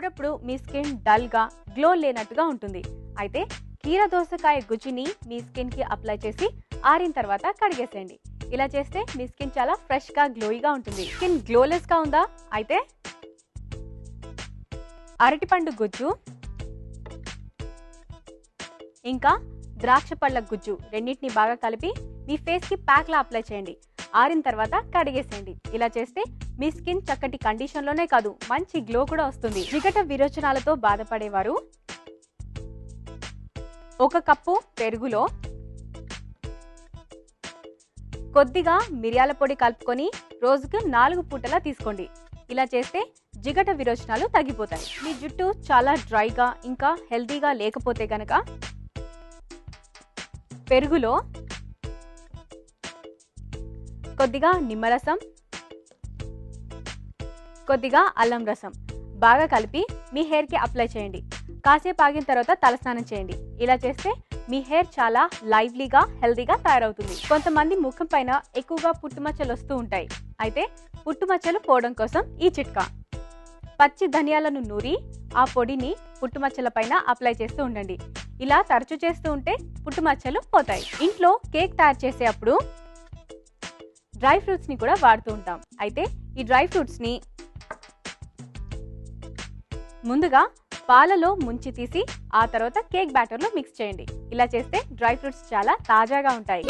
అప్పుడప్పుడు మీ స్కిన్ డల్గా గ్లో లేనట్టుగా ఉంటుంది. అయితే కీర దోసకాయ గుజ్జుని మీ స్కిన్కి అప్లై చేసి ఆరిన తర్వాత కడిగేసేయండి. ఇలా చేస్తే మీ స్కిన్ చాలా ఫ్రెష్గా గ్లోయిగా ఉంటుంది. స్కిన్ గ్లోలెస్గా ఉందా? అయితే అరటిపండు గుజ్జు ఇంకా ద్రాక్ష పళ్ళ గుజ్జు రెండింటిని బాగా కలిపి మీ ఫేస్కి ప్యాక్లా అప్లై చేయండి. ఆరిన తర్వాత కడిగేసేయండి. ఇలా చేస్తే మీ స్కిన్ చక్కటి కండిషన్లోనే కాదు మంచి గ్లో కూడా వస్తుంది. వికట విరోచనాలతో బాధపడేవారు ఒక కప్పు పెరుగులో కొద్దిగా మిరియాల పొడి కలుపుకొని రోజుకు నాలుగు పూటలా తీసుకోండి. ఇలా చేస్తే జిగట విరోచనాలు తగ్గిపోతాయి. మీ జుట్టు చాలా డ్రైగా ఇంకా హెల్తీగా లేకపోతే గనక పెరుగులో కొద్దిగా నిమ్మరసం కొద్దిగా అల్లం రసం. బాగా కలిపి మీ హెయిర్కి అప్లై చేయండి. కాసేపు ఆగిన తర్వాత తలస్నానం చేయండి. ఇలా చేస్తే మీ హెయిర్ చాలా లైవ్లీగా హెల్దీగా తయారవుతుంది. కొంతమంది ముఖం పైన ఎక్కువగా పుట్టుమచ్చలు వస్తూ ఉంటాయి. అయితే పుట్టుమచ్చలు పోవడం కోసం ఈ చిట్కా. పచ్చి ధనియాలను నూరి ఆ పొడిని పుట్టుమచ్చల పైన అప్లై చేస్తూ ఉండండి. ఇలా తరచు చేస్తూ ఉంటే పుట్టుమచ్చలు పోతాయి. ఇంట్లో కేక్ తయారు చేసేటప్పుడు డ్రై ఫ్రూట్స్ని కూడా వాడుతూ ఉంటాం. అయితే ఈ డ్రై ఫ్రూట్స్ని ముందుగా పాలలో ముంచి తీసి ఆ తర్వాత కేక్ బ్యాటర్లో మిక్స్ చేయండి. ఇలా చేస్తే డ్రై ఫ్రూట్స్ చాలా తాజాగా ఉంటాయి.